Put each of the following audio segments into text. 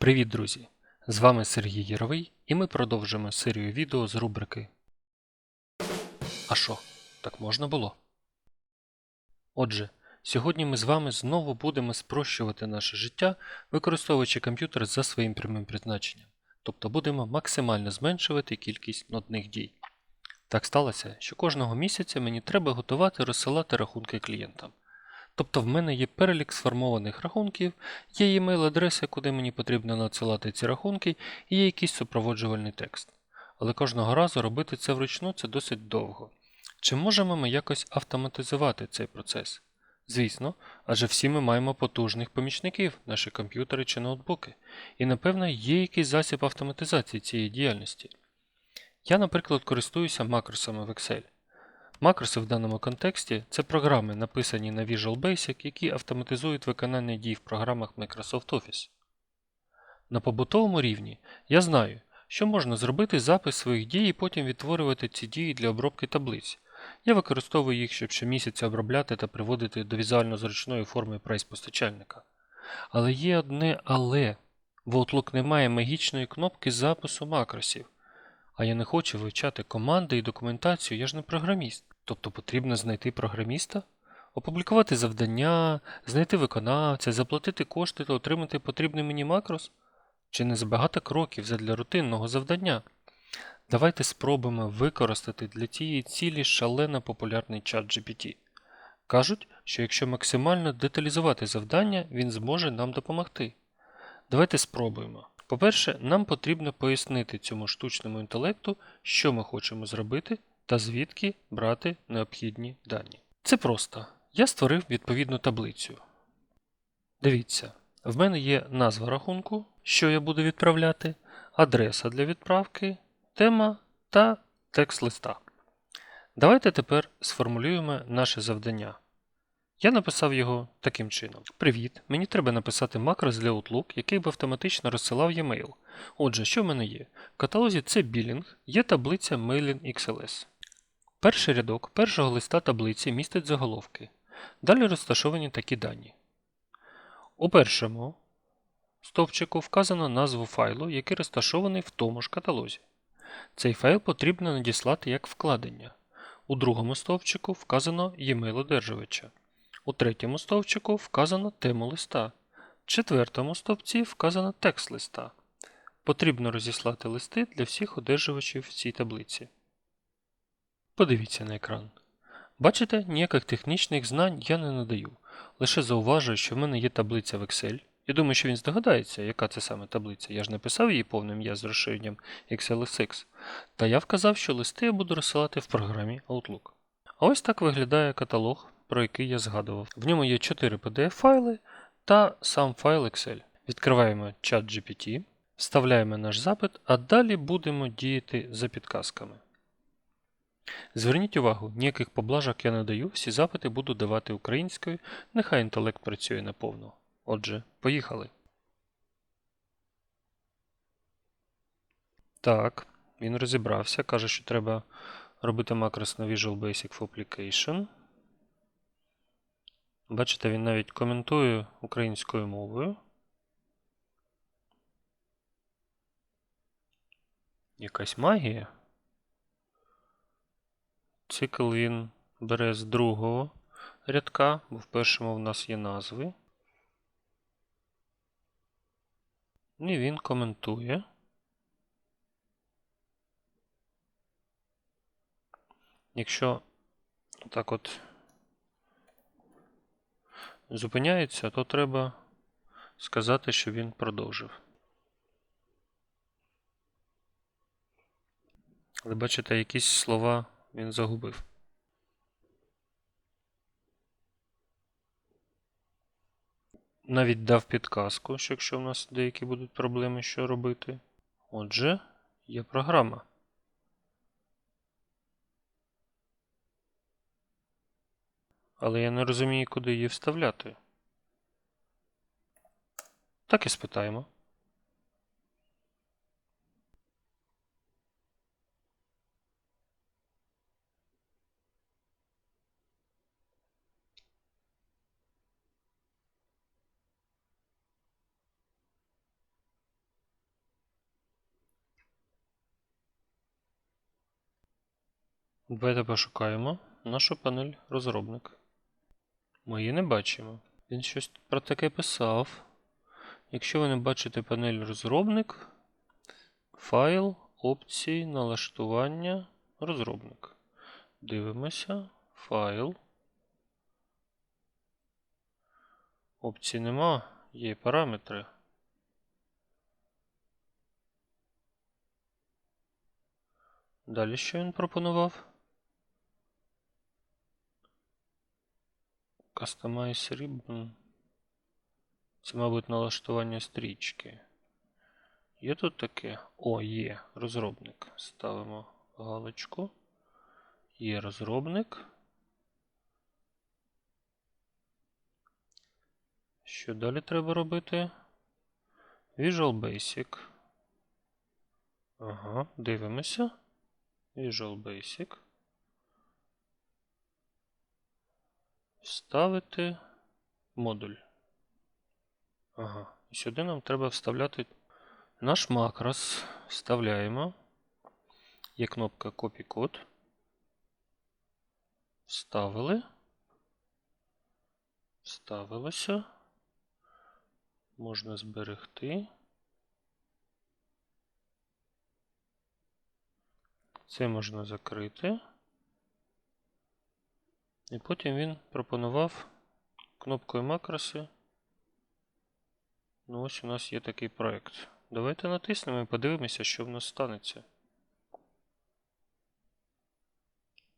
Привіт, друзі! З вами Сергій Яровий, і ми продовжуємо серію відео з рубрики А що, так можна було? Отже, сьогодні ми з вами знову будемо спрощувати наше життя, використовуючи комп'ютер за своїм прямим призначенням, тобто будемо максимально зменшувати кількість нудних дій. Так сталося, що кожного місяця мені треба готувати розсилати рахунки клієнтам. Тобто в мене є перелік сформованих рахунків, є емейл-адреса, куди мені потрібно надсилати ці рахунки, і є якийсь супроводжувальний текст. Але кожного разу робити це вручну це досить довго. Чи можемо ми якось автоматизувати цей процес? Звісно, адже всі ми маємо потужних помічників, наші комп'ютери чи ноутбуки, і напевно є якийсь засіб автоматизації цієї діяльності. Я, наприклад, користуюся макросами в Excel. Макроси в даному контексті це програми, написані на Visual Basic, які автоматизують виконання дій в програмах Microsoft Office. На побутовому рівні я знаю, що можна зробити запис своїх дій і потім відтворювати ці дії для обробки таблиць. Я використовую їх, щоб щомісяця обробляти та приводити до візуально зручної форми прайс-постачальника. Але є одне але. В Outlook немає магічної кнопки запису макросів. А я не хочу вивчати команди і документацію, я ж не програміст. Тобто потрібно знайти програміста, опублікувати завдання, знайти виконавця, заплатити кошти та отримати потрібний мені макрос? Чи не забагато кроків задля рутинного завдання? Давайте спробуємо використати для цієї цілі шалено популярний чат GPT. Кажуть, що якщо максимально деталізувати завдання, він зможе нам допомогти. Давайте спробуємо. По-перше, нам потрібно пояснити цьому штучному інтелекту, що ми хочемо зробити та звідки брати необхідні дані. Це просто. Я створив відповідну таблицю. Дивіться, в мене є назва рахунку, що я буду відправляти, адреса для відправки, тема та текст листа. Давайте тепер сформулюємо наше завдання. Я написав його таким чином: Привіт, мені треба написати макрос для Outlook, який би автоматично розсилав e-mail. Отже, що в мене є? В каталозі це білінг, є таблиця Mailing XLS. Перший рядок першого листа таблиці містить заголовки. Далі розташовані такі дані. У першому стовпчику вказано назву файлу, який розташований в тому ж каталозі. Цей файл потрібно надіслати як вкладення. У другому стовпчику вказано e-mail одержувача. У третьому стовпчику вказано тему листа. В четвертому стовпці вказано текст листа. Потрібно розіслати листи для всіх одержувачів в цій таблиці. Подивіться на екран. Бачите, ніяких технічних знань я не надаю. Лише зауважую, що в мене є таблиця в Excel. Я думаю, що він здогадається, яка це саме таблиця. Я ж написав її повним ім'я з розширенням XLSX. Та я вказав, що листи я буду розсилати в програмі Outlook. А ось так виглядає каталог, про який я згадував. В ньому є 4 PDF-файли та сам файл Excel. Відкриваємо чат GPT, вставляємо наш запит, а далі будемо діяти за підказками. Зверніть увагу, ніяких поблажок я не даю, всі запити буду давати українською, нехай інтелект працює наповну. Отже, поїхали. Так, він розібрався, каже, що треба робити макрос на Visual Basic for Application. Бачите, він навіть коментує українською мовою. Якась магія. Цикл він бере з другого рядка, бо в першому в нас є назви. І він коментує. Якщо так от зупиняється, то треба сказати, що він продовжив. Але бачите, якісь слова він загубив. Навіть дав підказку, що якщо в нас деякі будуть проблеми, що робити. Отже, є програма. але я не розумію, куди її вставляти. Так і спитаємо. Давайте пошукаємо нашу панель розробник. Ми її не бачимо. Він щось про таке писав. Якщо ви не бачите панель розробник, файл, опції, налаштування, розробник. Дивимося. Файл. Опцій нема, є параметри. Далі що він пропонував? Customize ribbon. Це, мабуть, налаштування стрічки. Є тут таке? О, є розробник. Ставимо галочку. Є розробник. Що далі треба робити? Visual Basic. Ага, дивимося. Visual Basic. Вставити модуль. Ага. І сюди нам треба вставляти наш макрос. Вставляємо. Є кнопка Copy код. Вставили. Вставилося. Можна зберегти. Це можна закрити. І потім він пропонував кнопкою макроси. Ну ось у нас є такий проект. Давайте натиснемо і подивимося, що в нас станеться.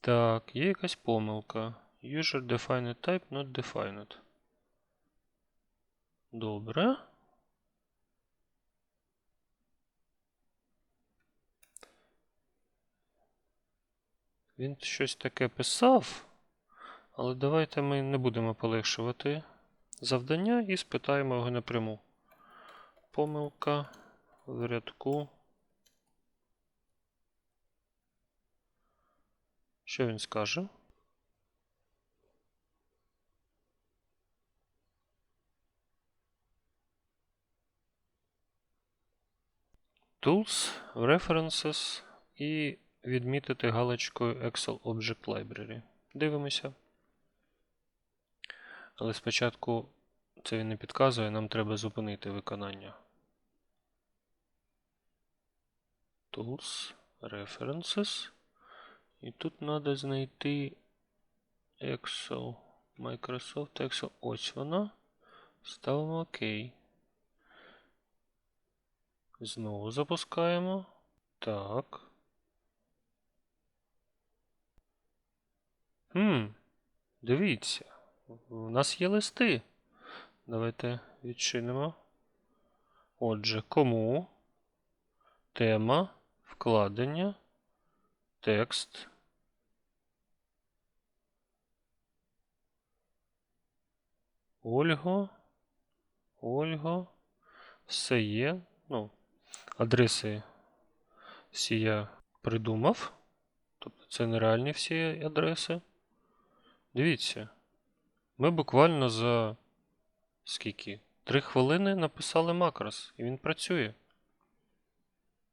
Так, є якась помилка. User defined type not defined. Добре. Він щось таке писав, але давайте ми не будемо полегшувати завдання і спитаємо його напряму. Помилка в рядку. Що він скаже? Tools, References і відмітити галочкою Excel Object Library. Дивимося. Але спочатку це він не підказує, нам треба зупинити виконання. Tools, References. І тут треба знайти Excel. Microsoft Excel. Ось вона. Ставимо ОК. Знову запускаємо. Так. Хм, дивіться. У нас є листи. Давайте відчинимо. Отже, кому? Тема, вкладення, текст. Ольго. Ольго. Все є. Ну, адреси всі я придумав. Тобто це нереальні всі адреси. Дивіться. Ми буквально за скільки? Три хвилини написали макрос, і він працює.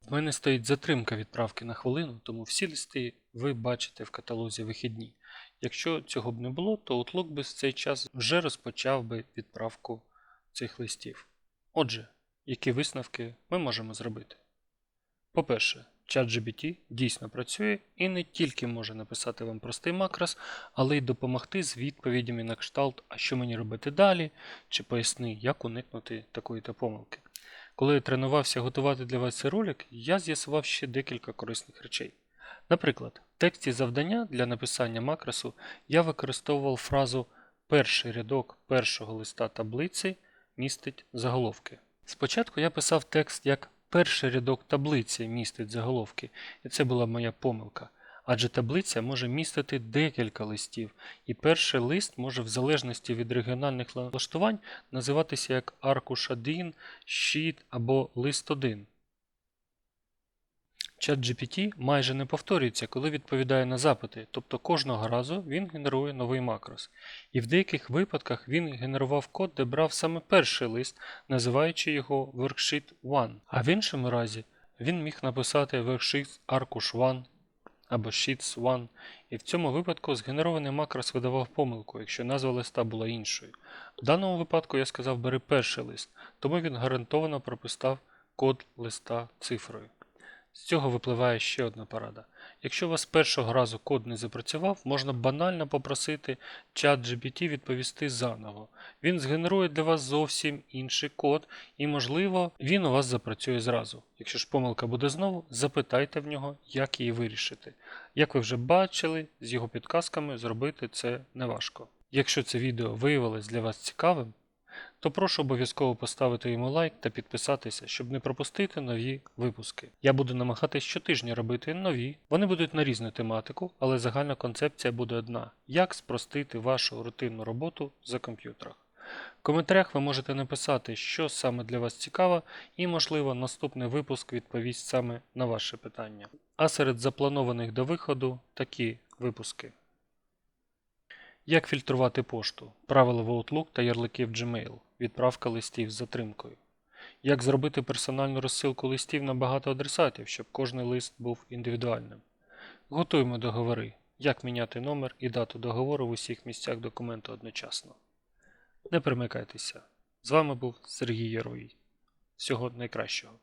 В мене стоїть затримка відправки на хвилину, тому всі листи ви бачите в каталозі вихідні. Якщо цього б не було, то Outlook би в цей час вже розпочав би відправку цих листів. Отже, які висновки ми можемо зробити? По-перше, ChatGPT дійсно працює і не тільки може написати вам простий макрос, але й допомогти з відповідями на кшталт, а що мені робити далі, чи поясни, як уникнути такої-то помилки. Коли я тренувався готувати для вас цей ролик, я з'ясував ще декілька корисних речей. Наприклад, в тексті завдання для написання макросу я використовував фразу перший рядок першого листа таблиці містить заголовки. Спочатку я писав текст як перший рядок таблиці містить заголовки, і це була моя помилка. Адже таблиця може містити декілька листів, і перший лист може в залежності від регіональних налаштувань називатися як аркуш 1, щит або лист 1. ChatGPT майже не повторюється, коли відповідає на запити, тобто кожного разу він генерує новий макрос. І в деяких випадках він генерував код, де брав саме перший лист, називаючи його Worksheet 1. А в іншому разі він міг написати Worksheet Arkush 1 або Sheets 1, і в цьому випадку згенерований макрос видавав помилку, якщо назва листа була іншою. В даному випадку я сказав бери перший лист, тому він гарантовано прописав код листа цифрою. З цього випливає ще одна порада. Якщо у вас першого разу код не запрацював, можна банально попросити чат GPT відповісти заново. Він згенерує для вас зовсім інший код, і, можливо, він у вас запрацює зразу. Якщо ж помилка буде знову, запитайте в нього, як її вирішити. Як ви вже бачили, з його підказками зробити це неважко. Якщо це відео виявилось для вас цікавим, то прошу обов'язково поставити йому лайк та підписатися, щоб не пропустити нові випуски. Я буду намагатись щотижня робити нові. Вони будуть на різну тематику, але загальна концепція буде одна: як спростити вашу рутинну роботу за комп'ютерах. В коментарях ви можете написати, що саме для вас цікаво, і, можливо, наступний випуск відповість саме на ваше питання. А серед запланованих до виходу такі випуски. Як фільтрувати пошту? Правила в Outlook та ярлики в Gmail. Відправка листів з затримкою. Як зробити персональну розсилку листів на багато адресатів, щоб кожний лист був індивідуальним. Готуємо договори. Як міняти номер і дату договору в усіх місцях документу одночасно. Не примикайтеся. З вами був Сергій Яровій. Всього найкращого.